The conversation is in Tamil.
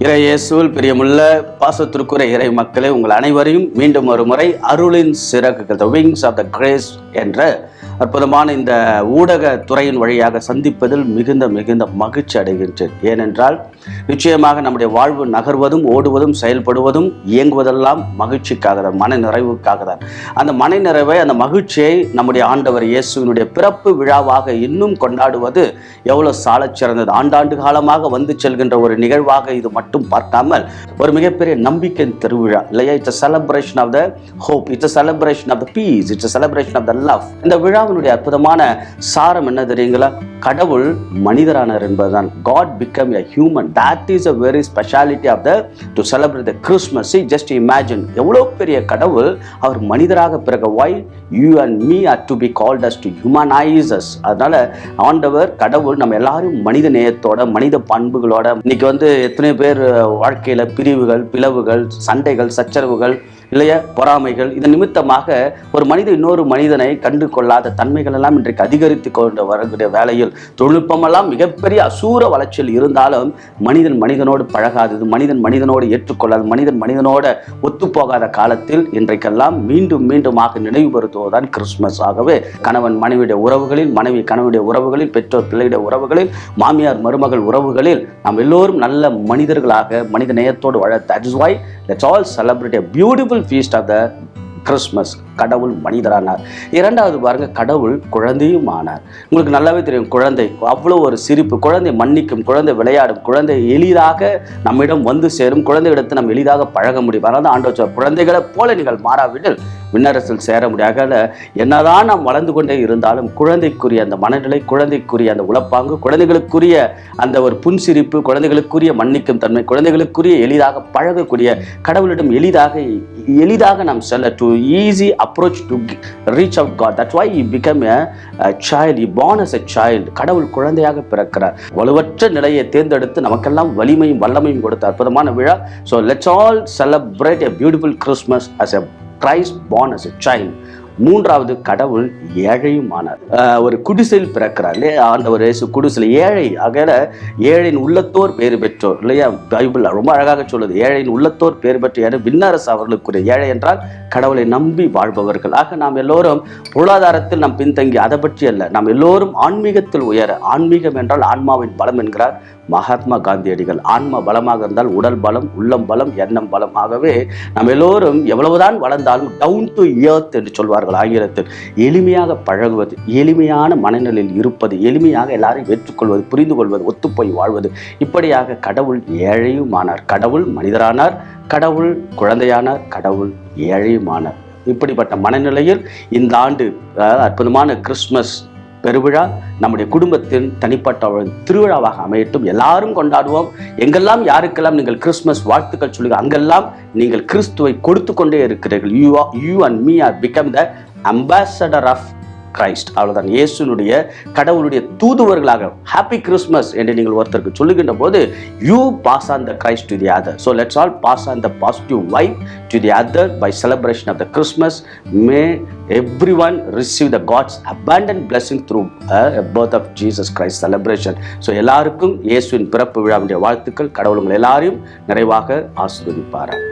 இறையேசுவில் பிரியமுள்ள பாசத்திற்குரிய இறை மக்களே உங்கள் அனைவரையும் மீண்டும் ஒரு முறை அருளின் சிறகுகள் the wings of the grace என்ற அற்புதமான இந்த ஊடக துறையின் வழியாக சந்திப்பதில் மிகுந்த மிகுந்த மகிழ்ச்சி அடைகின்றேன் ஏனென்றால் நிச்சயமாக நம்முடைய வாழ்வு நகர்வதும் ஓடுவதும் செயல்படுவதும் இயங்குவதெல்லாம் மகிழ்ச்சிக்காக தான் மன நிறைவுக்காக தான். அந்த மன நிறைவை அந்த மகிழ்ச்சியை நம்முடைய ஆண்டவர் இயேசுவினுடைய பிறப்பு விழாவாக இன்னும் கொண்டாடுவது எவ்வளவு சாலச் சிறந்தது. ஆண்டாண்டு காலமாக வந்து செல்கின்ற ஒரு நிகழ்வாக இது மட்டும் பார்க்காமல் ஒரு மிகப்பெரிய நம்பிக்கையின் திருவிழா இல்லையா? It's celebration of the hope it's celebration of the peace it's celebration of the love இந்த விழா விழாவினுடைய அற்புதமான சாரம் என்ன தெரியுங்களா? கடவுள் மனிதரானார் என்பதுதான். God become a human that is a very speciality of the to celebrate the Christmas just imagine எவ்வளோ பெரிய கடவுள் அவர் மனிதராக பிறகு why you and me are to be called as to humanises அதனால ஆண்டவர் கடவுள் நம்ம எல்லாரும் மனித நேயத்தோட மனித பண்புகளோட இன்னைக்கு வந்து எத்தனை பேர் வாழ்க்கையில் பிரிவுகள் பிளவுகள் சண்டைகள் சச்சரவுகள் இல்லையா பொறாமைகள் இதன் நிமித்தமாக ஒரு மனிதன் இன்னொரு மனிதனை கண்டு கொள்ளாத தன்மைகள் எல்லாம் இன்றைக்கு அதிகரித்து கொண்டு வரக்கூடிய வேலையில் தொழில்நுட்பமெல்லாம் மிகப்பெரிய அசூர வளர்ச்சியில் இருந்தாலும் மனிதன் மனிதனோடு பழகாதது மனிதன் மனிதனோடு ஏற்றுக்கொள்ளாது மனிதன் மனிதனோட ஒத்துப்போகாத காலத்தில் இன்றைக்கெல்லாம் மீண்டும் மீண்டுமாக நினைவுபடுத்துவதுதான் கிறிஸ்துமஸ். ஆகவே கணவன் மனைவியுடைய உறவுகளில் மனைவி கணவனுடைய உறவுகளில் பெற்றோர் பிள்ளையுடைய உறவுகளில் மாமியார் மருமகள் உறவுகளில் நாம் எல்லோரும் நல்ல மனிதர்களாக மனித நேயத்தோடு வாழ. That is why let's all celebrate beautiful beautiful feast of the Christmas கடவுள் மனிதரானார். இரண்டாவது பாருங்க கடவுள் குழந்தையும் ஆனார் உங்களுக்கு நல்லாவே தெரியும் குழந்தை. அவ்வளோ ஒரு சிரிப்பு. குழந்தை மன்னிக்கும் குழந்தை விளையாடும் குழந்தை எளிதாக நம்மிடம் வந்து சேரும் குழந்தையிடத்தை நம்ம எளிதாக பழக முடியும். அதனால் தான் ஆண்டவர் சொல்றார், போல நீங்கள் மாறாவிடில் விண்ணரசில் சேர முடியாத. என்னதான் நாம் வளர்ந்து கொண்டே இருந்தாலும் குழந்தைக்குரிய அந்த மனநிலை குழந்தைக்குரிய அந்த உழப்பாங்கு குழந்தைகளுக்குரிய அந்த ஒரு புன்சிரிப்பு குழந்தைகளுக்குரிய மன்னிக்கும் தன்மை குழந்தைகளுக்குரிய எளிதாக பழகக்கூடிய கடவுளிடம் எளிதாக எளிதாக நாம் செல்ல to easy approach to reach out God that's why he become a child you born as a child. கடவுள் குழந்தையாக பிறக்கிறார். வலுவற்ற நிலையை தேர்ந்தெடுத்து நமக்கெல்லாம் வலிமையும் வல்லமையும் கொடுத்த அற்புதமான விழா. So let's all celebrate a beautiful Christmas as a Christ born as a child மூன்றாவது கடவுள் ஏழையுமானார். ஒரு குடிசையில் பிறக்கிறார் இல்லையா? ஆண்டவர் இயேசு குடிசையில் ஏழை. ஆகல ஏழையின் உள்ளத்தோர் பேர் பெற்றோர் இல்லையா? பைபிள் ரொம்ப அழகாக சொல்லுது. ஏழையின் உள்ளத்தோர் பேர் பெற்ற ஏழை விண்ணரசு அவர்களுக்குரிய ஏழை என்றால் கடவுளை நம்பி வாழ்பவர்கள். ஆக நாம் எல்லோரும் பொருளாதாரத்தில் நாம் பின்தங்கி அதை பற்றி அல்ல. நாம் எல்லோரும் ஆன்மீகத்தில் உயர. ஆன்மீகம் என்றால் ஆன்மாவின் பலம் என்கிறார் மகாத்மா காந்தியடிகள். ஆன்மா பலமாக இருந்தால் உடல் பலம் உள்ளம் பலம் எண்ணம் பலம். ஆகவே நாம் எல்லோரும் எவ்வளவுதான் வளர்ந்தாலும் டவுன் டு இயர்த் என்று சொல்வார்கள். ஆங்கிலத்தில் எளிமையாக பழகுவது எளிமையான மனநிலையில் இருப்பது எளிமையாக எல்லாரையும் ஏற்றுக்கொள்வது புரிந்து கொள்வது ஒத்துப்போய் வாழ்வது. இப்படியாக கடவுள் ஏழையுமானார். கடவுள் மனிதரானார் கடவுள் குழந்தையானார் கடவுள் ஏழையுமானார். இப்படிப்பட்ட மனநிலையில் இந்த ஆண்டு அற்புதமான கிறிஸ்மஸ் பெருவிழா நம்முடைய குடும்பத்தின் தனிப்பட்ட திருவிழாவாக அமையட்டும். எல்லாரும் கொண்டாடுவோம். எங்கெல்லாம் யாருக்கெல்லாம் நீங்கள் கிறிஸ்மஸ் வாழ்த்துக்கள் சொல்லுங்க அங்கெல்லாம் நீங்கள் கிறிஸ்துவை கொடுத்து கொண்டே இருக்கிறீர்கள் you you and me are become the ambassador of Christ அவ்வளோதான் இயேசுனுடைய கடவுளுடைய தூதுவர்களாக ஹாப்பி கிறிஸ்மஸ் என்று நீங்கள் ஒருத்தருக்கு சொல்லுகின்ற போது you pass on the Christ to the other so let's all pass on the positive vibe to the other by celebration of the Christmas may everyone receive the God's abundant blessing through birth of Jesus Christ celebration so எல்லாருக்கும் இயேசுவின் பிறப்பு விழாவுடைய வாழ்த்துக்கள். கடவுளுங்கள் எல்லாரையும் நிறைவாக ஆசீர்வதிப்பார்கள்